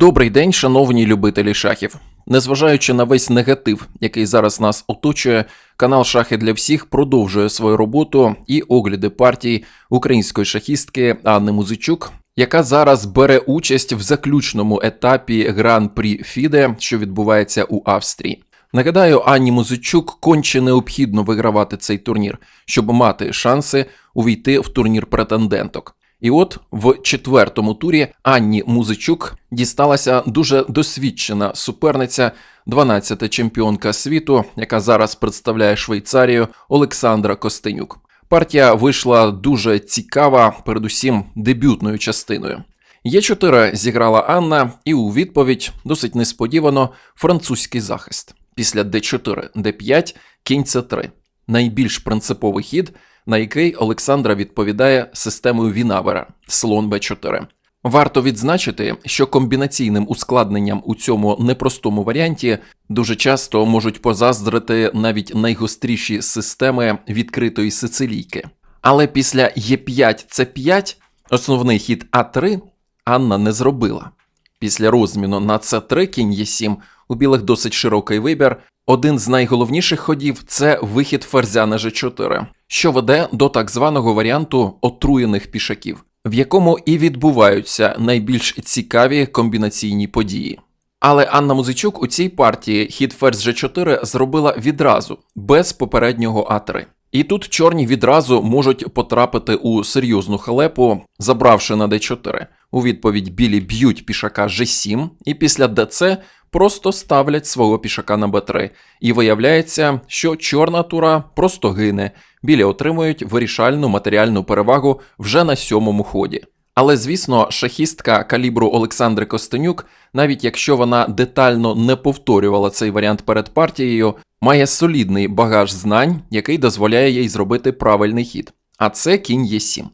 Добрий день, шановні любителі шахів. Незважаючи на весь негатив, який зараз нас оточує, канал Шахи для всіх продовжує свою роботу і огляди партій української шахістки Анни Музичук, яка зараз бере участь в заключному етапі Гран-прі Фіде, що відбувається у Австрії. Нагадаю, Анні Музичук конче необхідно вигравати цей турнір, щоб мати шанси увійти в турнір претенденток. І от в четвертому турі Анні Музичук дісталася дуже досвідчена суперниця, 12-та чемпіонка світу, яка зараз представляє Швейцарію Олександра Костенюк. Партія вийшла дуже цікава, передусім дебютною частиною. Є4 зіграла Анна, і у відповідь досить несподівано французький захист. Після d4, d5, кінь c3. Найбільш принциповий хід, на який Олександра відповідає системою Вінавера слон b4. Варто відзначити, що комбінаційним ускладненням у цьому непростому варіанті дуже часто можуть позаздрити навіть найгостріші системи відкритої сицилійки. Але після Е5 С5 основний хід А3 Анна не зробила. Після розміну на С3 кінь Е7 у білих досить широкий вибір. Один з найголовніших ходів це вихід ферзя на G4, що веде до так званого варіанту отруєних пішаків, в якому і відбуваються найбільш цікаві комбінаційні події. Але Анна Музичук у цій партії хід ферзь G4 зробила відразу, без попереднього А3. І тут чорні відразу можуть потрапити у серйозну халепу, забравши на d4. У відповідь білі б'ють пішака G7, і після ДЦ просто ставлять свого пішака на Б3. І виявляється, що чорна тура просто гине, білі отримують вирішальну матеріальну перевагу вже на сьомому ході. Але звісно, шахістка калібру Олександри Костенюк, навіть якщо вона детально не повторювала цей варіант перед партією, має солідний багаж знань, який дозволяє їй зробити правильний хід. А це кінь Е7.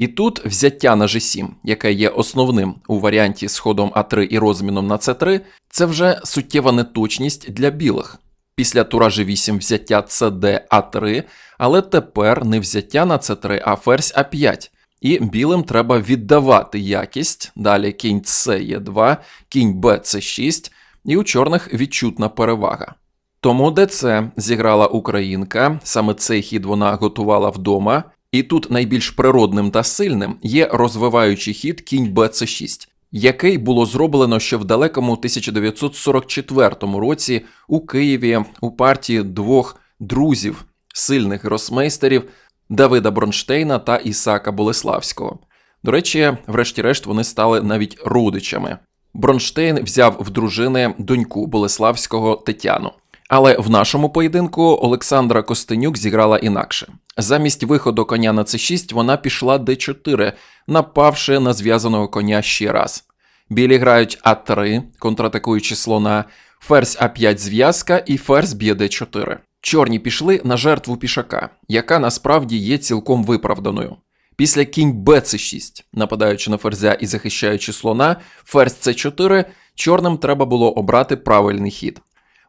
І тут взяття на G7, яке є основним у варіанті з ходом А3 і розміном на С3, це вже суттєва неточність для білих. Після тура G8 взяття CD А3, але тепер не взяття на С3, а ферзь А5. І білим треба віддавати якість. Далі кінь С Е2, кінь Б С6, і у чорних відчутна перевага. Тому ДЦ зіграла українка, саме цей хід вона готувала вдома. І тут найбільш природним та сильним є розвиваючий хід кінь БЦ6, який було зроблено ще в далекому 1944 році у Києві у партії двох друзів, сильних гросмейстерів Давида Бронштейна та Ісака Болеславського. До речі, врешті-решт вони стали навіть родичами. Бронштейн взяв в дружини доньку Болеславського Тетяну. Але в нашому поєдинку Олександра Костенюк зіграла інакше. Замість виходу коня на c6 вона пішла d4, напавши на зв'язаного коня ще раз. Білі грають А3, контратакуючи слона, ферзь А5 зв'язка і ферзь б'є d4. Чорні пішли на жертву пішака, яка насправді є цілком виправданою. Після кінь bc6, нападаючи на ферзя і захищаючи слона, ферзь c4, чорним треба було обрати правильний хід.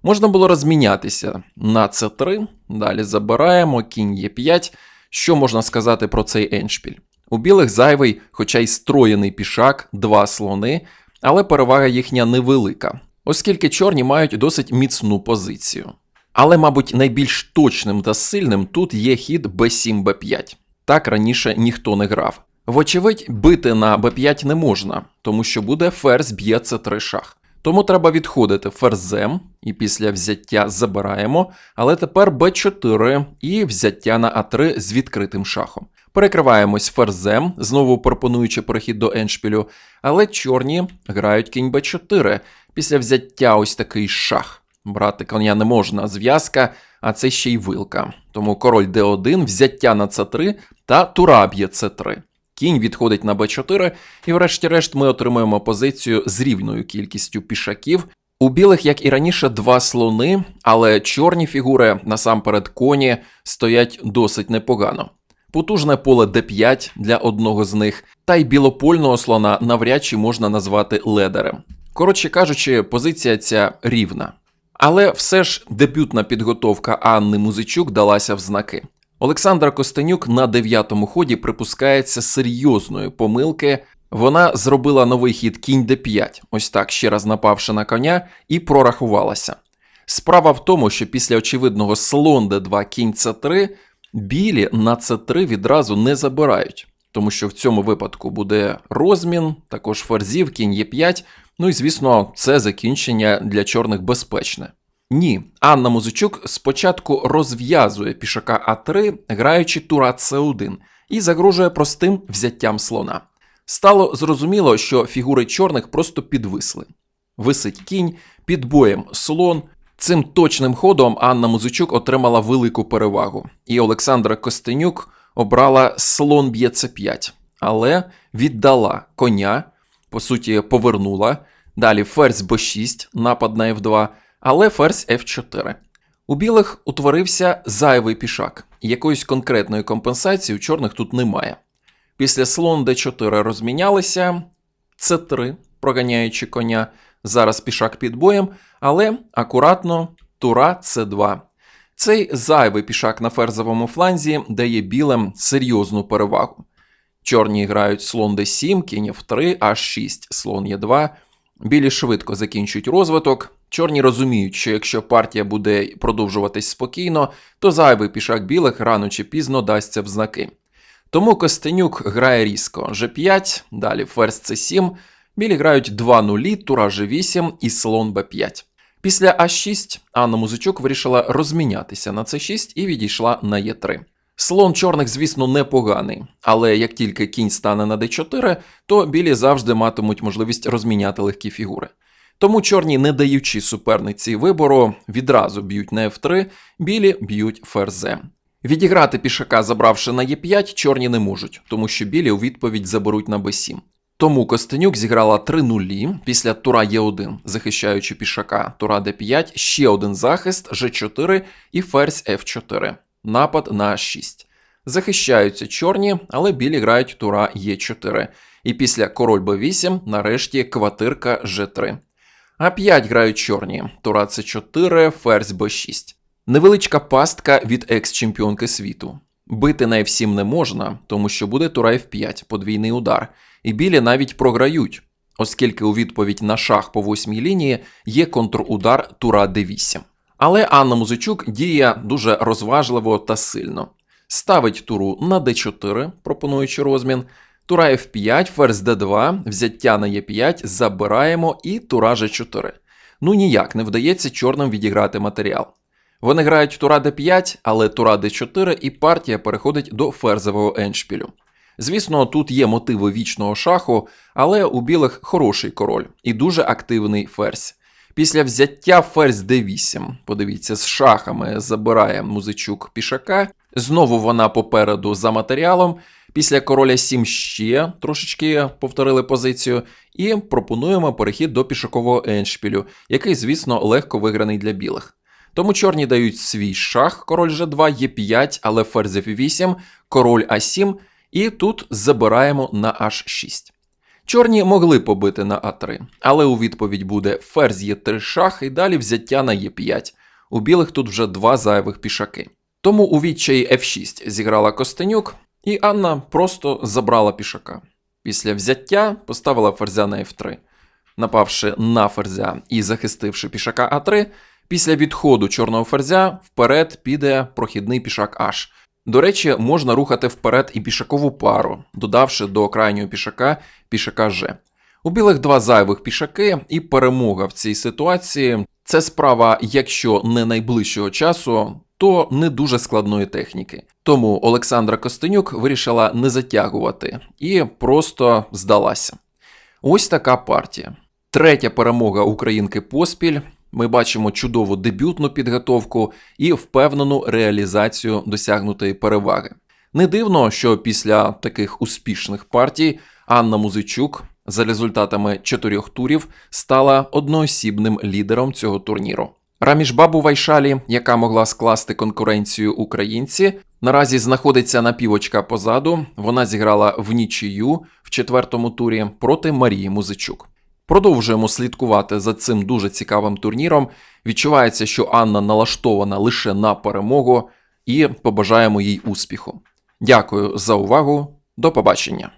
Можна було розмінятися на С3, далі забираємо, кінь Е5. Що можна сказати про цей еншпіль? У білих зайвий, хоча й строєний пішак, два слони, але перевага їхня невелика, оскільки чорні мають досить міцну позицію. Але, мабуть, найбільш точним та сильним тут є хід b7 b5. Так раніше ніхто не грав. Вочевидь, бити на b5 не можна, тому що буде ферзь б'є c3 шах. Тому треба відходити ферзем, і після взяття забираємо, але тепер b4 і взяття на а3 з відкритим шахом. Перекриваємось ферзем, знову пропонуючи перехід до еншпілю, але чорні грають кінь b4. Після взяття ось такий шах. Брати коня не можна, зв'язка, а це ще й вилка. Тому король d1, взяття на c3 та тура б'є c3. Кінь відходить на b4, і врешті-решт ми отримуємо позицію з рівною кількістю пішаків. У білих, як і раніше, два слони, але чорні фігури, насамперед коні, стоять досить непогано. Потужне поле d5 для одного з них, та й білопольного слона навряд чи можна назвати ледерем. Коротше кажучи, позиція ця рівна. Але все ж дебютна підготовка Анни Музичук далася в знаки. Олександра Костенюк на дев'ятому ході припускається серйозної помилки, Вона зробила новий хід кінь d5, ось так, ще раз напавши на коня, і прорахувалася. Справа в тому, що після очевидного слон d2 кінь c3 білі на c3 відразу не забирають, тому що в цьому випадку буде розмін, також ферзів, кінь e5, ну і звісно, це закінчення для чорних безпечне. Ні, Анна Музичук спочатку розв'язує пішака А3, граючи тура С1, і загрожує простим взяттям слона. Стало зрозуміло, що фігури чорних просто підвисли. Висить кінь, під боєм слон. Цим точним ходом Анна Музичук отримала велику перевагу, і Олександра Костенюк обрала слон б'є С5, але віддала коня, по суті, повернула. Далі ферзь Б6, напад на F2, але ферзь F4. У білих утворився зайвий пішак, якоїсь конкретної компенсації у чорних тут немає. Після слон d4 розмінялися, c3, проганяючи коня, зараз пішак під боєм, але акуратно тура c2. Цей зайвий пішак на ферзовому фланзі дає білим серйозну перевагу. Чорні грають слон d7, кінь f3, h6, слон e2. Білі швидко закінчують розвиток. Чорні розуміють, що якщо партія буде продовжуватись спокійно, то зайвий пішак білих рано чи пізно дасться в знаки. Тому Костенюк грає різко G5, далі ферзь C7, білі грають 2 нулі, тура G8 і слон B5. Після А6 Анна Музичук вирішила розмінятися на С6 і відійшла на Е3. Слон чорних, звісно, непоганий, але як тільки кінь стане на d4, то білі завжди матимуть можливість розміняти легкі фігури. Тому чорні, не даючи суперниці вибору, відразу б'ють на f3, білі б'ють ферзем. Відіграти пішака, забравши на Е5, чорні не можуть, тому що білі у відповідь заберуть на Б7. Тому Костенюк зіграла 3 нулі після тура Е1, захищаючи пішака, тура Д5, ще один захист, Ж4 і ферзь Ф4. Напад на 6. Захищаються чорні, але білі грають тура Е4. І після король Б8 нарешті квартирка Ж3. А5 грають чорні, тура С4, ферзь Б6. Невеличка пастка від екс-чемпіонки світу. Бити на F7 не можна, тому що буде тура F5, подвійний удар, і білі навіть програють, оскільки у відповідь на шах по восьмій лінії є контрудар тура D8. Але Анна Музичук діє дуже розважливо та сильно. Ставить туру на D4, пропонуючи розмін, тура F5, ферзь D2, взяття на E5, забираємо і тура G4. Ну ніяк не вдається чорним відіграти матеріал. Вони грають тура d5, але тура d4 і партія переходить до ферзового еншпілю. Звісно, тут є мотиви вічного шаху, але у білих хороший король і дуже активний ферзь. Після взяття ферзь d8, подивіться, з шахами забирає музичук пішака. Знову вона попереду за матеріалом. Після короля 7 ще трошечки повторили позицію, і пропонуємо перехід до пішакового еншпілю, який, звісно, легко виграний для білих. Тому чорні дають свій шах, король G2, Е5, але ферзь F8, король А7, і тут забираємо на H6. Чорні могли побити на А3, але у відповідь буде ферзь Е3 шах і далі взяття на Е5. У білих тут вже два зайвих пішаки. Тому у відчаї F6 зіграла Костенюк, і Анна просто забрала пішака. Після взяття поставила ферзя на F3. Напавши на ферзя і захистивши пішака А3, Після відходу чорного ферзя вперед піде прохідний пішак H. До речі, можна рухати вперед і пішакову пару, додавши до крайнього пішака пішака G. У білих два зайвих пішаки, і перемога в цій ситуації це справа, якщо не найближчого часу, то не дуже складної техніки. Тому Олександра Костенюк вирішила не затягувати і просто здалася. Ось така партія. Третя перемога українки поспіль. Ми бачимо чудову дебютну підготовку і впевнену реалізацію досягнутої переваги. Не дивно, що після таких успішних партій Анна Музичук за результатами чотирьох турів стала одноосібним лідером цього турніру. Рамішбабу Вайшалі, яка могла скласти конкуренцію українці, наразі знаходиться на півочка позаду. Вона зіграла в нічию в четвертому турі проти Марії Музичук. Продовжуємо слідкувати за цим дуже цікавим турніром. Відчувається, що Анна налаштована лише на перемогу, і побажаємо їй успіху. Дякую за увагу. До побачення.